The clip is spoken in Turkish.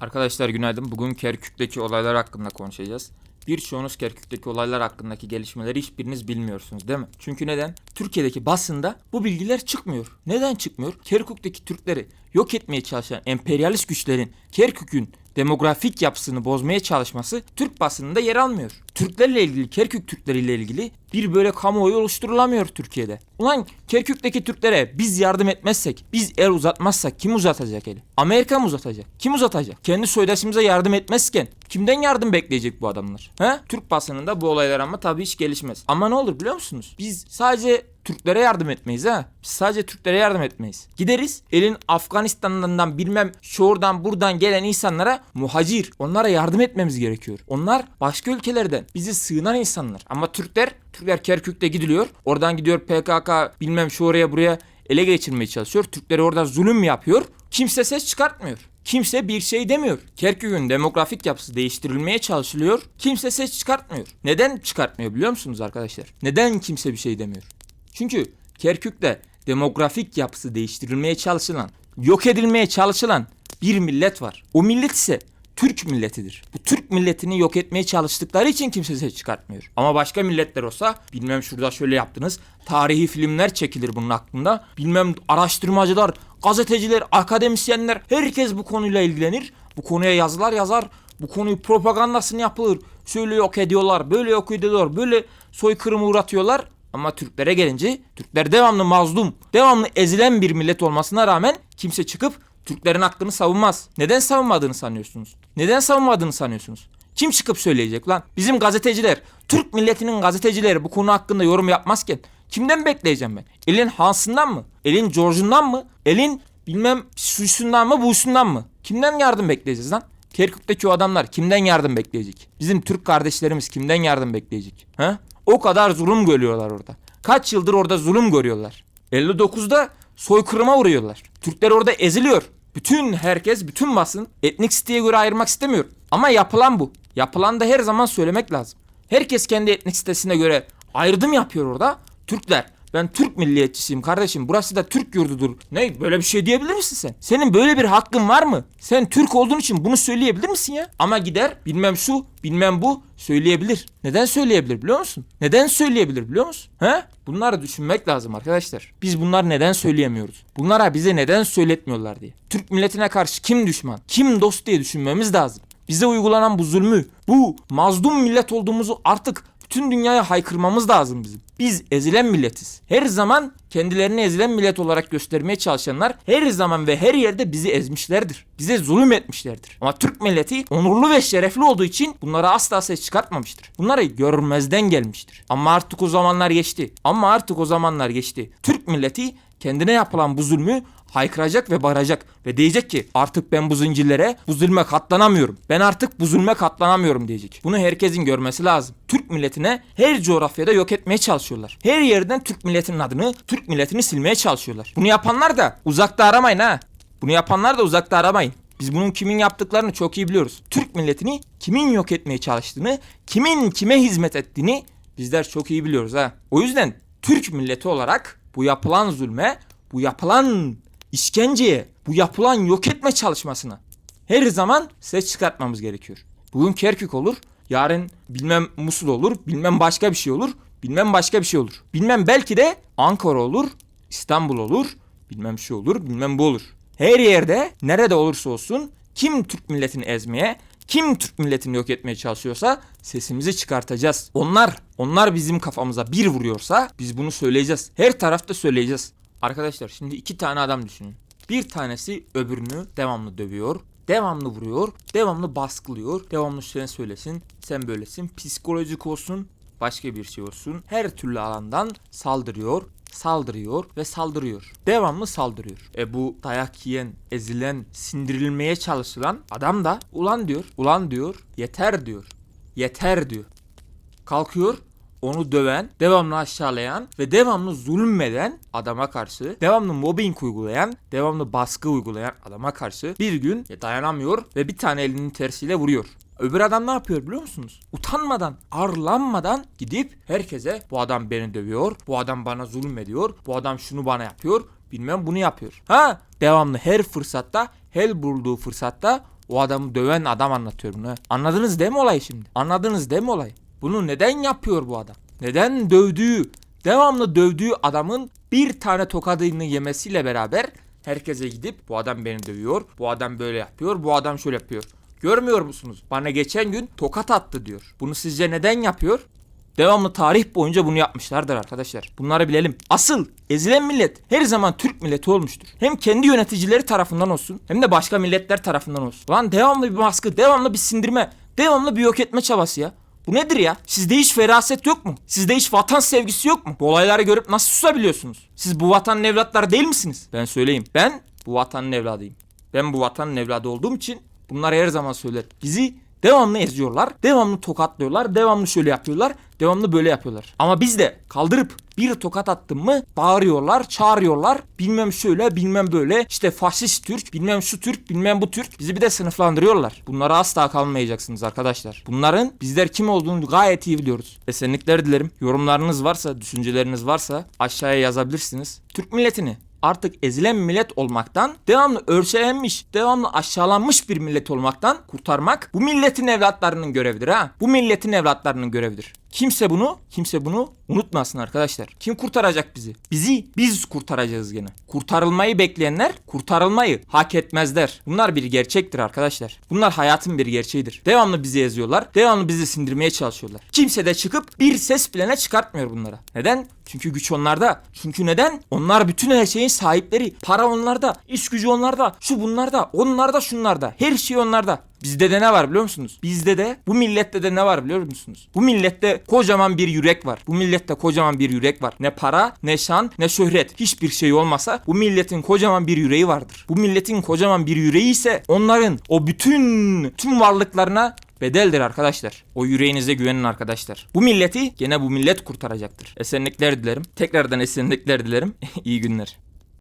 Arkadaşlar günaydın. Bugün Kerkük'teki olaylar hakkında konuşacağız. Birçoğunuz Kerkük'teki olaylar hakkındaki gelişmeleri hiçbiriniz bilmiyorsunuz değil mi? Çünkü neden? Türkiye'deki basında bu bilgiler çıkmıyor. Neden çıkmıyor? Kerkük'teki Türkleri yok etmeye çalışan emperyalist güçlerin Kerkük'ün demografik yapısını bozmaya çalışması Türk basınında yer almıyor. Türklerle ilgili, Kerkük Türkleriyle ilgili bir böyle kamuoyu oluşturulamıyor Türkiye'de. Ulan Kerkük'teki Türklere biz yardım etmezsek, biz el uzatmazsak kim uzatacak eli? Amerika mı uzatacak? Kim uzatacak? Kendi soydaşımıza yardım etmezken kimden yardım bekleyecek bu adamlar? He? Türk basınında bu olaylar ama tabii hiç gelişmez. Ama ne olur biliyor musunuz? Biz sadece Türklere yardım etmeyiz ha. Biz sadece Türklere yardım etmeyiz. Gideriz elin Afganistan'dan bilmem şuradan buradan gelen insanlara muhacir. Onlara yardım etmemiz gerekiyor. Onlar başka ülkelerden bizi sığınan insanlar. Ama Türkler, Türkler Kerkük'te gidiliyor. Oradan gidiyor PKK bilmem şu oraya buraya ele geçirmeye çalışıyor. Türklere orada zulüm yapıyor. Kimse ses çıkartmıyor. Kimse bir şey demiyor. Kerkük'ün demografik yapısı değiştirilmeye çalışılıyor. Kimse ses çıkartmıyor. Neden çıkartmıyor biliyor musunuz arkadaşlar? Neden kimse bir şey demiyor? Çünkü Kerkük'te demografik yapısı değiştirilmeye çalışılan, yok edilmeye çalışılan bir millet var. O millet ise Türk milletidir. Bu Türk milletini yok etmeye çalıştıkları için kimse ses çıkartmıyor. Ama başka milletler olsa bilmem şurada şöyle yaptınız. Tarihi filmler çekilir bunun hakkında. Bilmem araştırmacılar, gazeteciler, akademisyenler herkes bu konuyla ilgilenir. Bu konuya yazılar yazar. Bu konuyu propagandasını yapılır. Şöyle yok ediyorlar, böyle yok ediyorlar, böyle soykırıma uğratıyorlar. Ama Türklere gelince Türkler devamlı mazlum, devamlı ezilen bir millet olmasına rağmen kimse çıkıp Türklerin hakkını savunmaz. Neden savunmadığını sanıyorsunuz? Neden savunmadığını sanıyorsunuz? Kim çıkıp söyleyecek lan? Bizim gazeteciler, Türk milletinin gazetecileri bu konu hakkında yorum yapmazken kimden bekleyeceğim ben? Elin Hans'ından mı? Elin George'undan mı? Elin bilmem şusundan mı busundan mı? Kimden yardım bekleyeceğiz lan? Kerkük'teki o adamlar kimden yardım bekleyecek? Bizim Türk kardeşlerimiz kimden yardım bekleyecek? Ha? O kadar zulüm görüyorlar orada. Kaç yıldır orada zulüm görüyorlar. 59'da soykırıma uğruyorlar. Türkler orada eziliyor. Bütün herkes, bütün basın etnik siteye göre ayırmak istemiyor. Ama yapılan bu. Yapılan da her zaman söylemek lazım. Herkes kendi etnik sitesine göre ayrım yapıyor orada. Türkler. Ben Türk milliyetçisiyim kardeşim. Burası da Türk yurdudur. Ne böyle bir şey diyebilir misin sen? Senin böyle bir hakkın var mı? Sen Türk olduğun için bunu söyleyebilir misin ya? Ama gider bilmem şu bilmem bu söyleyebilir. Neden söyleyebilir biliyor musun? Neden söyleyebilir biliyor musun? He? Bunları düşünmek lazım arkadaşlar. Biz bunları neden söyleyemiyoruz? Bunlara bize neden söyletmiyorlar diye. Türk milletine karşı kim düşman? Kim dost diye düşünmemiz lazım. Bize uygulanan bu zulmü, bu mazlum millet olduğumuzu artık bütün dünyaya haykırmamız lazım bizim. Biz ezilen milletiz. Her zaman kendilerini ezilen millet olarak göstermeye çalışanlar her zaman ve her yerde bizi ezmişlerdir. Bize zulüm etmişlerdir. Ama Türk milleti onurlu ve şerefli olduğu için bunlara asla ses çıkartmamıştır. Bunları görmezden gelmiştir. Ama artık o zamanlar geçti. Ama artık o zamanlar geçti. Türk milleti kendine yapılan bu zulmü haykıracak ve bağıracak ve diyecek ki artık ben bu zincirlere, bu zulme katlanamıyorum. Ben artık bu zulme katlanamıyorum diyecek. Bunu herkesin görmesi lazım. Türk milletine her coğrafyada yok etmeye çalışıyorlar. Her yerden Türk milletinin adını, Türk milletini silmeye çalışıyorlar. Bunu yapanlar da uzakta aramayın ha. Bunu yapanlar da uzakta aramayın. Biz bunun kimin yaptıklarını çok iyi biliyoruz. Türk milletini kimin yok etmeye çalıştığını, kimin kime hizmet ettiğini bizler çok iyi biliyoruz ha. O yüzden Türk milleti olarak bu yapılan zulme, bu yapılan işkenceye, bu yapılan yok etme çalışmasına her zaman ses çıkartmamız gerekiyor. Bugün Kerkük olur, yarın bilmem Musul olur, bilmem başka bir şey olur, bilmem başka bir şey olur. Bilmem belki de Ankara olur, İstanbul olur, bilmem şey olur, bilmem bu olur. Her yerde nerede olursa olsun kim Türk milletini ezmeye, kim Türk milletini yok etmeye çalışıyorsa sesimizi çıkartacağız. Onlar, onlar bizim kafamıza bir vuruyorsa biz bunu söyleyeceğiz. Her tarafta söyleyeceğiz. Arkadaşlar şimdi iki tane adam düşünün. Bir tanesi öbürünü devamlı dövüyor. Devamlı vuruyor. Devamlı baskılıyor. Devamlı sen söylesin. Sen böylesin. Psikolojik olsun. Başka bir şey olsun. Her türlü alandan saldırıyor. Saldırıyor ve saldırıyor. Devamlı saldırıyor. E bu dayak yiyen, ezilen, sindirilmeye çalışılan adam da ulan diyor. Ulan diyor. Yeter diyor. Yeter diyor kalkıyor onu döven, devamlı aşağılayan ve devamlı zulmeden adama karşı, devamlı mobbing uygulayan, devamlı baskı uygulayan adama karşı bir gün dayanamıyor ve bir tane elinin tersiyle vuruyor. Öbür adam ne yapıyor biliyor musunuz? Utanmadan, arlanmadan gidip herkese bu adam beni dövüyor, bu adam bana zulmediyor, bu adam şunu bana yapıyor, bilmem bunu yapıyor. Ha devamlı her fırsatta, her bulduğu fırsatta O adamı döven adam anlatıyor bunu. Anladınız değil mi olayı şimdi? Anladınız değil mi olayı? Bunu neden yapıyor bu adam? Neden dövdüğü, devamlı dövdüğü adamın bir tane tokadını yemesiyle beraber herkese gidip bu adam beni dövüyor, bu adam böyle yapıyor, bu adam şöyle yapıyor. Görmüyor musunuz? Bana geçen gün tokat attı diyor. Bunu sizce neden yapıyor? Devamlı tarih boyunca bunu yapmışlardır arkadaşlar. Bunları bilelim. Asıl ezilen millet her zaman Türk milleti olmuştur. Hem kendi yöneticileri tarafından olsun hem de başka milletler tarafından olsun. Lan devamlı bir baskı, devamlı bir sindirme, devamlı bir yok etme çabası ya. Bu nedir ya? Sizde hiç feraset yok mu? Sizde hiç vatan sevgisi yok mu? Bu olayları görüp nasıl susabiliyorsunuz? Siz bu vatanın evlatları değil misiniz? Ben söyleyeyim. Ben bu vatanın evladıyım. Ben bu vatanın evladı olduğum için bunları her zaman söyler. Bizi devamlı eziyorlar, devamlı tokatlıyorlar, devamlı şöyle yapıyorlar, devamlı böyle yapıyorlar. Ama biz de kaldırıp bir tokat attım mı bağırıyorlar, çağırıyorlar. Bilmem şöyle, bilmem böyle. İşte faşist Türk, bilmem şu Türk, bilmem bu Türk. Bizi bir de sınıflandırıyorlar. Bunlara asla kalmayacaksınız arkadaşlar. Bunların bizler kim olduğunu gayet iyi biliyoruz. Esenlikler dilerim. Yorumlarınız varsa, düşünceleriniz varsa aşağıya yazabilirsiniz. Türk milletini artık ezilen millet olmaktan, devamlı örselenmiş, devamlı aşağılanmış bir millet olmaktan kurtarmak bu milletin evlatlarının görevidir ha. Bu milletin evlatlarının görevidir. Kimse bunu, kimse bunu unutmasın arkadaşlar. Kim kurtaracak bizi? Bizi biz kurtaracağız gene. Kurtarılmayı bekleyenler kurtarılmayı hak etmezler. Bunlar bir gerçektir arkadaşlar. Bunlar hayatın bir gerçeğidir. Devamlı bizi eziyorlar. Devamlı bizi sindirmeye çalışıyorlar. Kimse de çıkıp bir ses bile ne çıkartmıyor bunlara. Neden? Çünkü güç onlarda. Çünkü neden? Onlar bütün her şeyin sahipleri. Para onlarda, iş gücü onlarda, şu bunlarda, onlarda, şunlarda. Her şey onlarda. Bizde de ne var biliyor musunuz? Bizde de bu millette de ne var biliyor musunuz? Bu millette kocaman bir yürek var. Bu millette kocaman bir yürek var. Ne para, ne şan, ne şöhret. Hiçbir şey olmasa bu milletin kocaman bir yüreği vardır. Bu milletin kocaman bir yüreği ise onların o bütün tüm varlıklarına bedeldir arkadaşlar. O yüreğinize güvenin arkadaşlar. Bu milleti gene bu millet kurtaracaktır. Esenlikler dilerim. Tekrardan esenlikler dilerim. İyi günler.